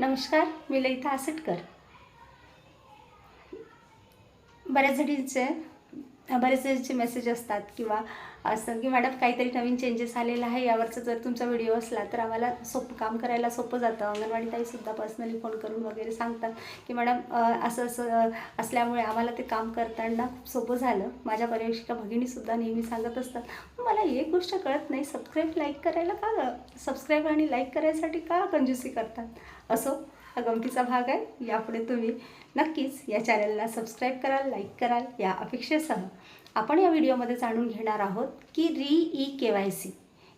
नमस्कार मी ललिता आसटकर. बऱ्याच जणींचं बरेचसे मेसेज असतात किंवा असं की मॅडम काहीतरी नवीन चेंजेस आलेला आहे. यावरचा जर तुमचा व्हिडिओ असला तर आम्हाला सोपं काम करायला सोपं जातं. अंगणवाडी ताईसुद्धा पर्सनली फोन करून वगैरे सांगतात की मॅडम असं असं असल्यामुळे आम्हाला ते काम करताना खूप सोपं झालं. माझ्या पर्यवेक्षिका भगिनीसुद्धा नेहमी सांगत असतात. मला एक गोष्ट कळत नाही. सबस्क्राईब लाईक करायला का सबस्क्राईब आणि लाईक करायसाठी का कंजूसी करतात? असो हा गमतीचा भाग आहे. यापुढे तुम्ही नक्कीच या चॅनलला सबस्क्राईब कराल लाईक कराल या अपेक्षेसह आपण या व्हिडिओमध्ये जाणून घेणार आहोत की re E K Y C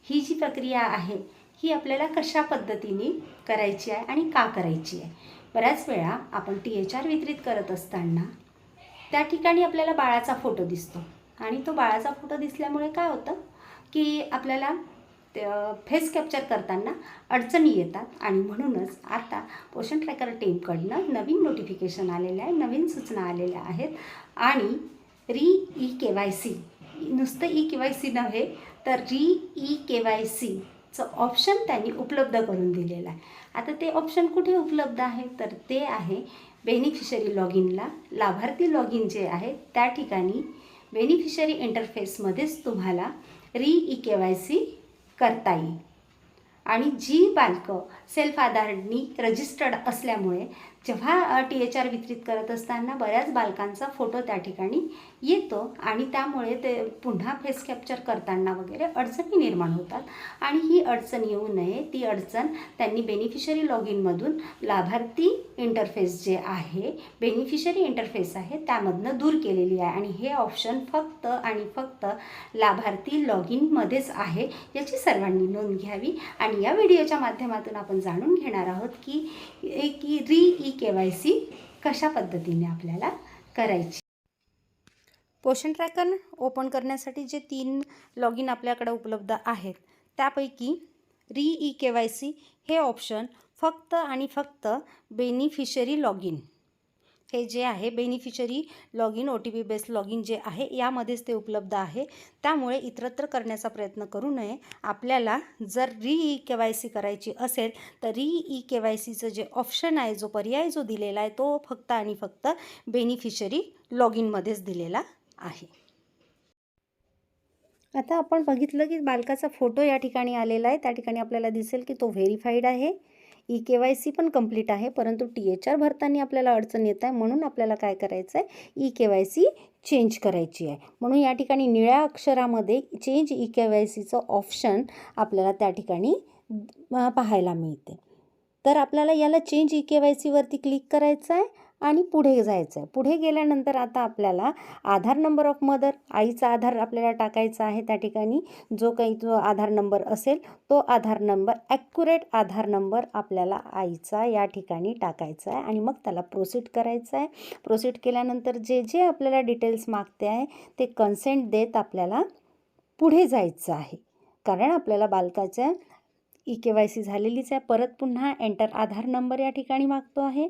ही जी प्रक्रिया आहे ही आपल्याला कशा पद्धतीने करायची आहे आणि का करायची आहे? बऱ्याच वेळा आपण टी एच आर वितरित करत असताना त्या ठिकाणी आपल्याला बाळाचा फोटो दिसतो. आणि तो बाळाचा फोटो दिसल्यामुळे काय होतं की आपल्याला फेस कॅप्चर करताना अडचणी येतात आणि म्हणूनच आता पोषण ट्रॅकर टीमकडनं नवीन नोटिफिकेशन आलेलं आहे नवीन सूचना आलेल्या आहेत आणि re E K Y C नुसतं ई के वाय सी नव्हे तर री ई के वाय सीचं ऑप्शन त्यांनी उपलब्ध करून दिलेलं आहे. आता ते ऑप्शन कुठे उपलब्ध आहे? तर ते आहे बेनिफिशरी लॉग इनला लाभार्थी लॉग इन जे आहे त्या ठिकाणी बेनिफिशरी इंटरफेसमध्येच तुम्हाला री ई के वाय सी करता येईल. आणि जी बालकं सेल्फ आधारनी रजिस्टर्ड असल्यामुळे जेव्हा टी एच आर वितरित करत असताना बऱ्याच बालकांचा फोटो त्या ठिकाणी येतो आणि त्यामुळे ते पुन्हा फेस कॅप्चर करताना वगैरे अडचणी निर्माण होतात. आणि ही अडचण येऊ नये. ती अडचण त्यांनी बेनिफिशरी लॉग इनमधून लाभार्थी इंटरफेस जे आहे बेनिफिशरी इंटरफेस आहे त्यामधनं दूर केलेली आहे. आणि हे ऑप्शन फक्त आणि फक्त लाभार्थी लॉग इनमध्येच आहे याची सर्वांनी नोंद घ्यावी. आणि या व्हिडिओच्या माध्यमातून आपण जाणून घेणार आहोत की की re E K Y C कशा पद्धतीने आपल्याला करायची. पोषण ट्रॅकर ओपन करण्यासाठी जे तीन लॉग इन आपल्याकडे उपलब्ध आहेत त्यापैकी re E K Y C हे ऑप्शन फक्त आणि फक्त बेनिफिशरी लॉग इन हे जे आहे beneficiary log in O T P based log in जे आहे यामध्येच ते उपलब्ध आहे. त्यामुळे इतरत्र करण्याचा प्रयत्न करू नये. आपल्याला जर री ई के वाय सी करायची असेल तर री ई के वाय सीचं जे ऑप्शन आहे जो पर्याय जो दिलेला आहे तो फक्त आणि फक्त बेनिफिशरी लॉग इनमध्येच दिलेला आहे. आता आपण बघितलं की बालकाचा फोटो या ठिकाणी आलेला आहे. त्या ठिकाणी आपल्याला दिसेल की तो व्हेरीफाईड आहे. ई के वाय सी पण कंप्लीट आहे परंतु टी एच आर भरताना आपल्याला अडचण येत आहे म्हणून आपल्याला काय करायचं आहे E K Y C change करायची आहे. म्हणून या ठिकाणी निळ्या अक्षरामध्ये चेंज ई के वाय सीचं ऑप्शन आपल्याला त्या ठिकाणी पाहायला मिळते. तर आपल्याला याला चेंज ई के वाय सीवरती क्लिक करायचं आहे आणि पुढे जायचं. आहे पुढे गेल्यानंतर आता आपल्याला आधार नंबर ऑफ मदर आईचा आधार आपल्याला टाकायचा आहे त्या ठिकाणी. जो काही जो आधार नंबर असेल तो Aadhaar number accurate Aadhaar number आपल्याला आईचा या ठिकाणी टाकायचा आहे आणि मग त्याला प्रोसीड करायचं आहे. प्रोसीड केल्यानंतर जे जे आपल्याला डिटेल्स मागते आहे ते कन्सेंट देत आपल्याला पुढे जायचं आहे. कारण आपल्याला बालकाच्या ई के वाय सी झालेलीच आहे. परत पुन्हा एंटर आधार नंबर या ठिकाणी मागतो आहे.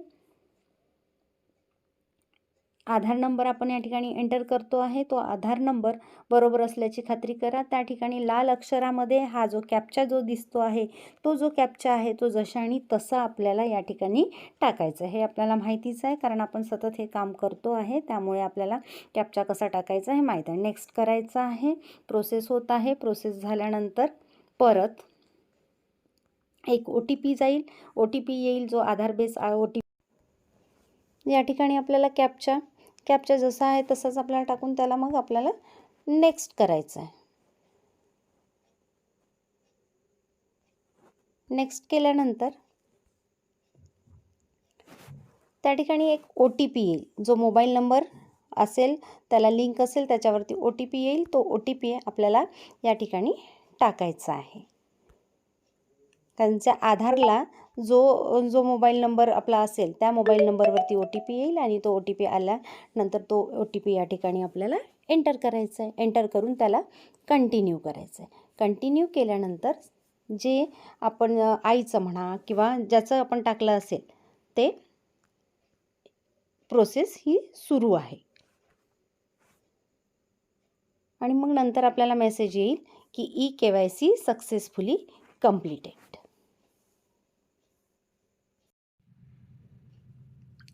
आधार नंबर आपण या ठिकाणी एंटर करतो आहे. तो आधार नंबर बरोबर असल्याची खात्री करा. त्या ठिकाणी लाल अक्षरामध्ये हा जो कॅपचा जो दिसतो आहे तो जो कॅपचा आहे तो जशा आणि तसा आपल्याला या ठिकाणी टाकायचं आहे. हे आपल्याला माहितीच आहे कारण आपण सतत हे काम करतो आहे. त्यामुळे आपल्याला कॅपचा कसा टाकायचा हे माहीत आहे. नेक्स्ट करायचं आहे. प्रोसेस होत आहे. प्रोसेस झाल्यानंतर परत एक ओ टी पी जाईल. ओ टी पी येईल जो आधार बेस ओ टी या ठिकाणी आपल्याला कॅपच्या कॅपचा जसा आहे तसाच आपल्याला टाकून त्याला मग आपल्याला नेक्स्ट करायचं आहे. नेक्स्ट केल्यानंतर त्या ठिकाणी एक ओ टी पी येईल. जो मोबाईल नंबर असेल त्याला लिंक असेल त्याच्यावरती ओ टी पी येईल. तो ओ टी पी आपल्याला या ठिकाणी टाकायचा आहे. त्यांच्या आधारला जो जो मोबाईल नंबर आपला असेल त्या मोबाईल नंबरवरती ओ टी पी येईल आणि तो ओ टी पी आल्यानंतर तो ओ टी पी या ठिकाणी आपल्याला एंटर करायचा आहे. एंटर करून त्याला कंटिन्यू करायचं आहे. कंटिन्यू केल्यानंतर जे आपण आईचं म्हणा किंवा ज्याचं आपण टाकलं असेल ते प्रोसेस ही सुरू आहे. आणि मग नंतर आपल्याला मेसेज येईल की E K Y C successfully completed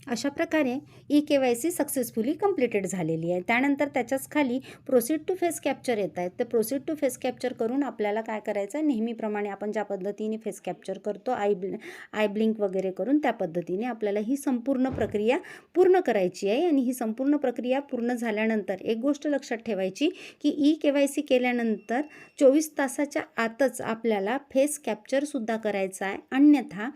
अशा प्रकारे E K Y C successfully completed झालेली आहे. त्यानंतर त्याच्याच खाली प्रोसीड टू फेस कॅप्चर येत आहेत. तर प्रोसीड टू फेस कॅप्चर करून आपल्याला काय करायचं आहे? नेहमीप्रमाणे आपण ज्या पद्धतीने फेस कॅप्चर करतो आय ब्ल आय ब्लिंक वगैरे करून त्या पद्धतीने आपल्याला ही संपूर्ण प्रक्रिया पूर्ण करायची आहे. आणि ही संपूर्ण प्रक्रिया पूर्ण झाल्यानंतर एक गोष्ट लक्षात ठेवायची की ई के वाय सी केल्यानंतर चोवीस तासाच्या आतच आपल्याला फेस कॅप्चरसुद्धा करायचं आहे. अन्यथा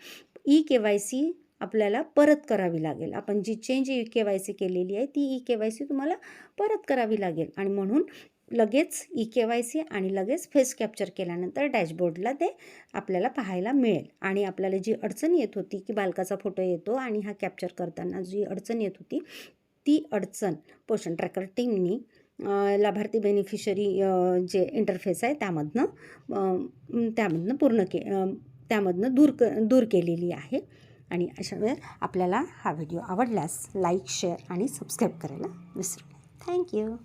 ई के वाय सी आपल्याला परत करावी लागेल. आपण जी change E K Y C केलेली आहे ती ई के वाय सी तुम्हाला परत करावी लागेल. आणि म्हणून लगेच ई के वाय सी आणि लगेच फेस कॅप्चर केल्यानंतर डॅशबोर्डला ते आपल्याला पाहायला मिळेल. आणि आपल्याला जी अडचण येत होती की बालकाचा फोटो येतो आणि हा कॅप्चर करताना जी अडचण येत होती ती अडचण पोषण ट्रॅकर टीमनी लाभार्थी बेनिफिशरी जे इंटरफेस आहे त्यामधनं त्यामधनं पूर्ण के त्यामधनं दूर क दूर केलेली आहे. आणि अशा वेळ आपल्याला हा व्हिडिओ आवडल्यास लाईक शेअर आणि सबस्क्राईब करायला विसरू नये थँक्यू